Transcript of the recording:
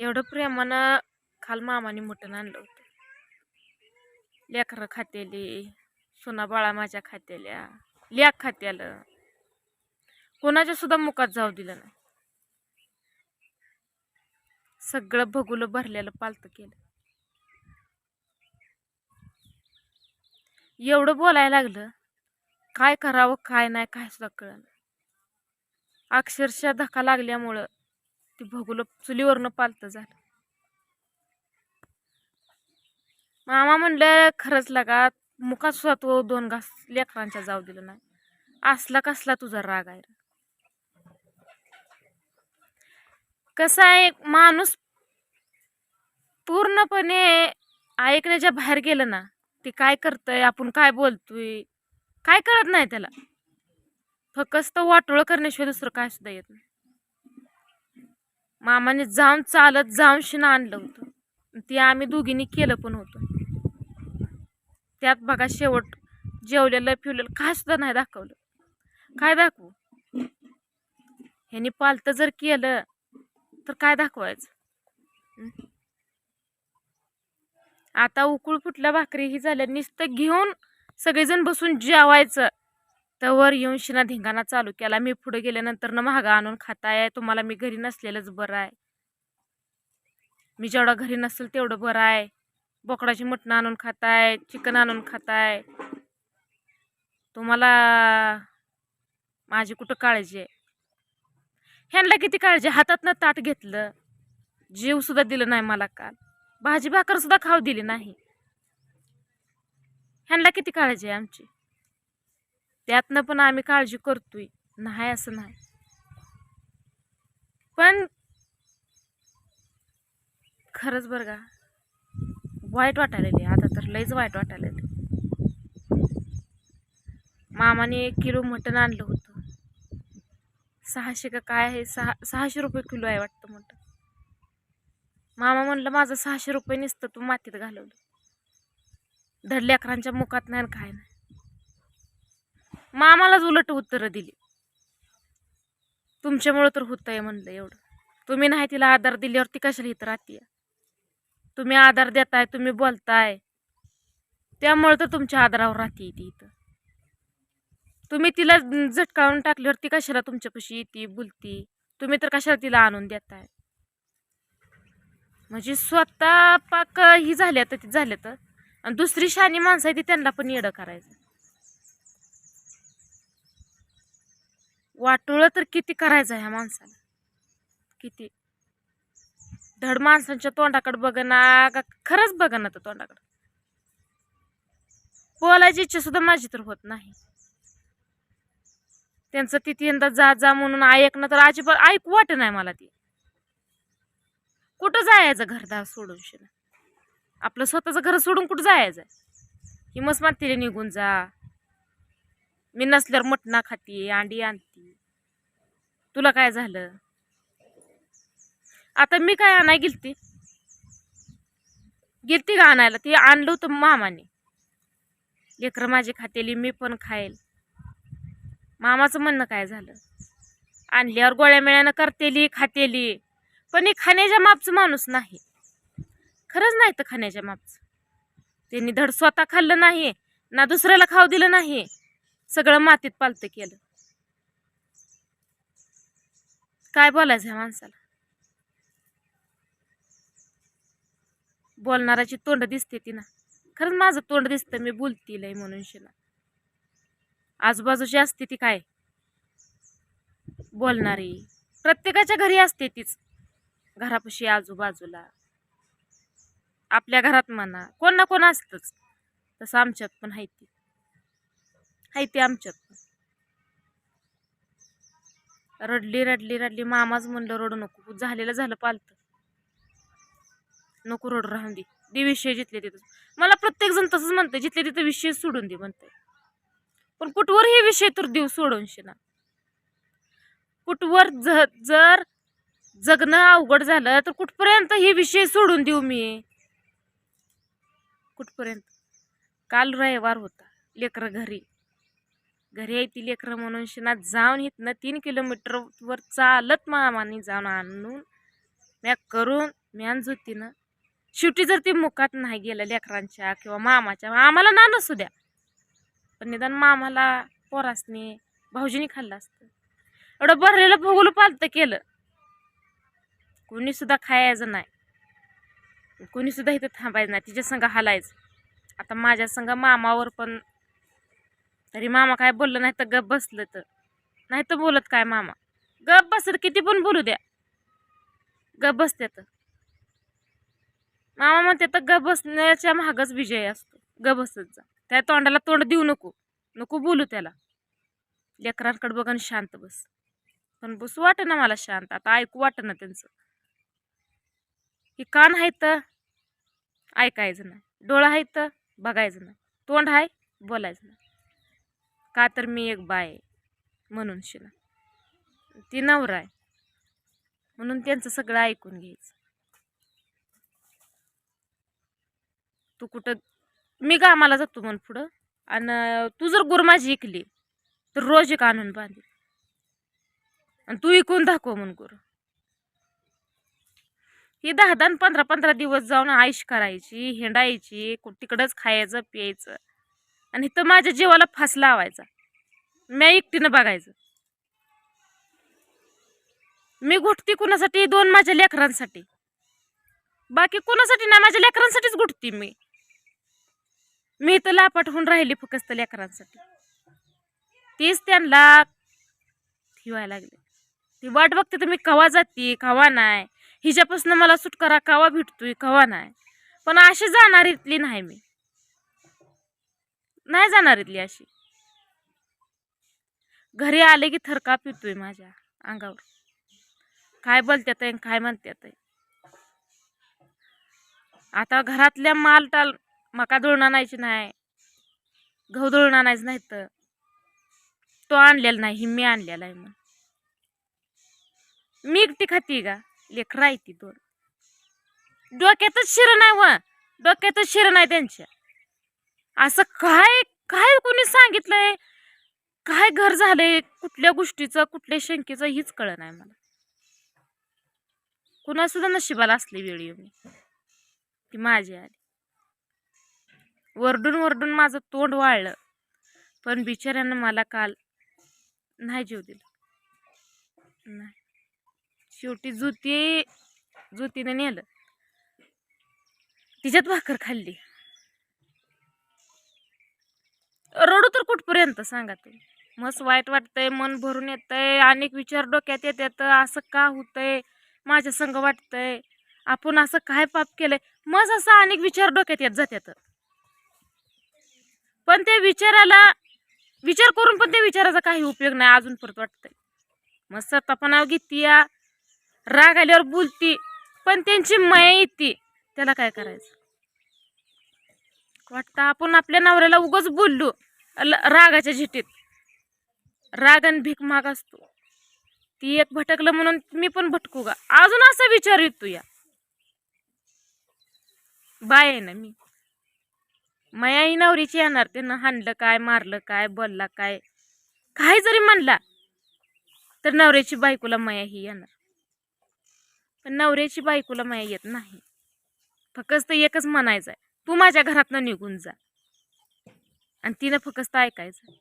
एवढं प्रेमानं खाल मामाने मटण आणलं होतं. लेकरं खातेली सुना बाळा माझ्या खात्याला लेख खात्यालं कोणाच्या सुद्धा मुखात जाऊ दिलं नाही. सगळं भगुलं भरलेलं पालतं केलं. एवढं बोलायला लागलं काय करावं काय नाही काय सुद्धा कळलं अक्षरशः धक्का लागल्यामुळं ते भगुलं चुलीवरनं पालतं झालं. मामा म्हणलं खरंच लागा मुका सुद्धा तो दोन घास लेकरांच्या जाऊ दिलं नाही. असला कसला तुझा राग आहे कसा आहे माणूस पूर्णपणे ऐकण्याच्या बाहेर गेलं ना ते काय करतंय आपण काय बोलतोय काय कळत नाही त्याला. फक्त वाटोळं करण्याशिवाय दुसरं काय सुद्धा येत नाही. मामाने जाऊन चालत जाऊन शिना आणलं होतं. ते आम्ही दोघींनी केलं पण होतं. त्यात बघा शेवट जेवलेलं पिवलेलं काय सुद्धा नाही दाखवलं. काय दाखवू? ह्यानी पालतं जर केलं तर काय दाखवायचं? आता उकूळ फुटल्या भाकरी ही झाल्या नुसतं घेऊन सगळेजण बसून जेवायचं. तवर येऊन शिना धिंगाणा चालू केला. मी पुढे गेल्यानंतर ना महागा आणून खाताय. तुम्हाला मी घरी नसलेलंच बरं आहे. मी जेवढा घरी नसेल तेवढं बरं आहे. बोकडाची मटणं आणून खाताय चिकन आणून खाताय. तुम्हाला माझी कुठं काळजी आहे? ह्यांना किती काळजी हातातनं ताट घेतलं. जीवसुद्धा दिलं नाही मला काल. भाजी भाकरसुद्धा खाऊ दिली नाही. ह्यांना किती काळजी आहे आमची? त्यातनं पण आम्ही काळजी करतोय. नाही असं नाही. पण खरंच बरं का वाईट वाटायला आता तर लईच वाईट वाटायला मामाने एक किलो मटण आणलं होतं. सहाशे का काय आहे? सहा सहाशे रुपये किलो आहे वाटतं मटण. मामा म्हणलं माझं सहाशे रुपये निसतं तू मातीत घालवलं. धडल्या अकरांच्या मुखात नाही काय नाही. मामालाच उलट उत्तरं दिली. तुमच्यामुळं तर होतंय म्हणलं एवढं. तुम्ही नाही तिला आधार दिल्यावर ती कशाला इथं राहते तुम्ही आधार देताय तुम्ही बोलताय. त्यामुळे तर तुमच्या आधारावर राहते ती इथं. तुम्ही तिला झटकावून टाकल्यावर ती कशाला तुमच्यापाशी येते बोलती? तुम्ही तर कशाला तिला आणून देताय? म्हणजे स्वतः पाक ही झाल्या तर ती झाल्या तर. आणि दुसरी शानी माणसं आहे ती त्यांना पण येडं करायचं. वाटोळं तर किती करायचं ह्या माणसाला किती? धड माणसांच्या तोंडाकडे बघना का खरंच बघना तर तोंडाकडं? बोलायची इच्छा सुद्धा माझी तर होत नाही. त्यांचं तिथे यंदा जा जा म्हणून ऐकणं तर अजिबात ऐकू वाट नाही मला ती. कुठं जायचं घरदार सोडून शिना? आपलं स्वतःचं घर सोडून कुठं जायचं? ही मस्त मातीला निघून जा. मी नसल्यावर मटणा खाती अंडी आणती. तुला काय झालं? आता मी काय आणाय गेलती? गेलती का आणायला? ती आणलं होतं मामाने. लेकरं माझी खातेली मी पण खाईल. मामाचं म्हणणं काय झालं? आणल्यावर गोळ्या मिळ्यानं करतेली खातेली. पण हे खाण्याच्या मापचं माणूस नाही. खरंच नाही तर खाण्याच्या मापचं. त्यांनी धड स्वतः खाल्लं नाही ना दुसऱ्याला खाऊ दिलं नाही. सगळं मातीत पालतं केलं. काय बोलायचं ह्या माणसाला? बोलणाराची तोंड दिसते ती ना खरंच माझं तोंड दिसतं मी बोलतील म्हणून शिला. आजूबाजूची असते ती काय? बोलणारी. प्रत्येकाच्या घरी असते तीच. घरापाशी आजूबाजूला. आपल्या घरात म्हणा कोण ना कोण असतंच. तसं आमच्यात पण आहे ती. आहे ते आमच्यात. रडली रडली रडली. मामाच म्हणलं रडू नको. झालेलं झालं पालतं नको रडू राहून दे. दे विषय जिथले तिथं. मला प्रत्येक जण तसंच म्हणतं जिथले तिथं विषय सोडून दे म्हणते पण कुठवर हे विषय तर देऊ सोडून ना कुठवर ज जर जगणं अवघड झालं तर कुठपर्यंत हे विषय सोडून देऊ मी? कुठपर्यंत? काल रविवार होता लेकरं घरी. घरी आहे ती लेकरं म्हणून शेणात जाऊन इथनं तीन किलोमीटरवर चालत मामाने जाऊन आणून म्या करून म्यान जोतीनं शेवटी जर ती मुकात नाही गेलं लेकरांच्या किंवा मामाच्या आम्हाला ना नसू द्या. पण निदान मामाला पोरासने भाऊजीने खाल्लं असतं. एवढं भरलेलं भोगलं पालतं केलं. कोणी सुद्धा खायचं नाही. कोणी सुद्धा इथं थांबायचं नाही. तिच्या संग हालायचं. आता माझ्या संघ मामावर पण तरी मामा काय बोललं नाही तर गप बसलं तर. नाही तर बोलत काय मामा? गप बसत किती पण बोलू द्या. गप तर. मामा म्हणते तर गप बसण्याच्या मागच विजय असतो. गप बसत जा. त्या तोंडाला तोंड देऊ नको. नको बोलू त्याला. लेकरांकडे बघ आणि शांत बस. पण बसू वाटे ना मला शांत. आता ऐकू वाटत ना त्यांचं. हे कान आहे तर ऐकायचं नाही. डोळा आहे तर बघायचं नाही. तोंड आहे बोलायचं नाही. का तर मी एक बाय म्हणून शिला. ती नवरा आहे म्हणून त्यांचं सगळं ऐकून घ्यायचं. तू कुठं मी कामाला जातो म्हण पुढं आणि तू जर गुरमाजी इकली तर रोज एक आणून बांधील. आणि तू इकून दाखव म्हण गुर. ही दहा दहा पंधरा पंधरा दिवस जाऊन आईश करायची हिंडायची तिकडंच खायचं प्यायचं. आणि तो माझ्या जीवाला फास लावायचा. मी एकटीनं बघायचं. मी घुटती कुणासाठी? दोन माझ्या लेकरांसाठी. बाकी कुणासाठी ना माझ्या लेकरांसाठीच घुटती मी. मी इथं लापाट होऊन राहिली फक्त लेकरांसाठी. तीच त्यांना ठेवायला लागले. ती वाट बघते तर मी कवा जाते कवा नाही? हिच्यापासून मला सुटकारा कवा भेटतोय कवा नाही? पण अशी जाणार इथली नाही मी. नाही जाणार इथली अशी. घरी आले की थरका पितोय माझ्या अंगावर. काय बोलत्यात आहे, काय म्हणतात आहे. आता घरातल्या माल टाल मका दळून आणायची नाही गहू धुळण आणायचं नाही तर तो आणलेला नाही मी आणलेला आहे मग मी एकटी खाती का? लेकरं आहे ती दोन. डोक्यातच शिर नाही व. डोक्यातच शिर नाही त्यांच्या. असं काय काय कोणी सांगितलंय? काय घर झालंय? कुठल्या गोष्टीचं कुठल्या शंकेचं हीच कळ नाही मला. कुणा सुद्धा नशिबाला असली वेळ येऊन ती माझी आली. वरडून वरडून माझं तोंड वाळलं. पण बिचाऱ्यानं मला काल नाही जीव दिला. नाही. शेवटी जुती जुतीने नेलं. तिच्यात भाकर खाल्ली. रडू तर कुठपर्यंत सांगा तुम्ही. मस्त वाईट वाटतंय मन भरून येतंय अनेक विचार डोक्यात येतात असं का होतंय माझ्या संग वाटतंय आपण असं काय पाप केलंय. मग असं अनेक विचार डोक्यात येत जात्यात पण त्या विचाराला विचार करून पण त्या विचाराचा काही उपयोग नाही अजून परत वाटतंय. मग सतापणाव घेती या राग आल्यावर बोलती पण त्यांची माया येते त्याला काय करायचं? वाटतं आपण आपल्या नवऱ्याला उगच बोललो रागाच्या झिटीत. राग आणि भीक माग असतो. ती एक भटकलं म्हणून मी पण भटकू का अजून असा विचार येतो या. बाय आहे ना मी. मया ही नवरीची येणार त्यानं हाणलं काय मारलं काय बोलला काय. काय जरी म्हणला तर नवऱ्याची बायकोला मया ही येणार. पण नवऱ्याची बायकोला मया येत नाही. फक्त एकच म्हणायचं आहे तू माझ्या घरातनं निघून जा. आणि तिनं फक्त ऐकायचं.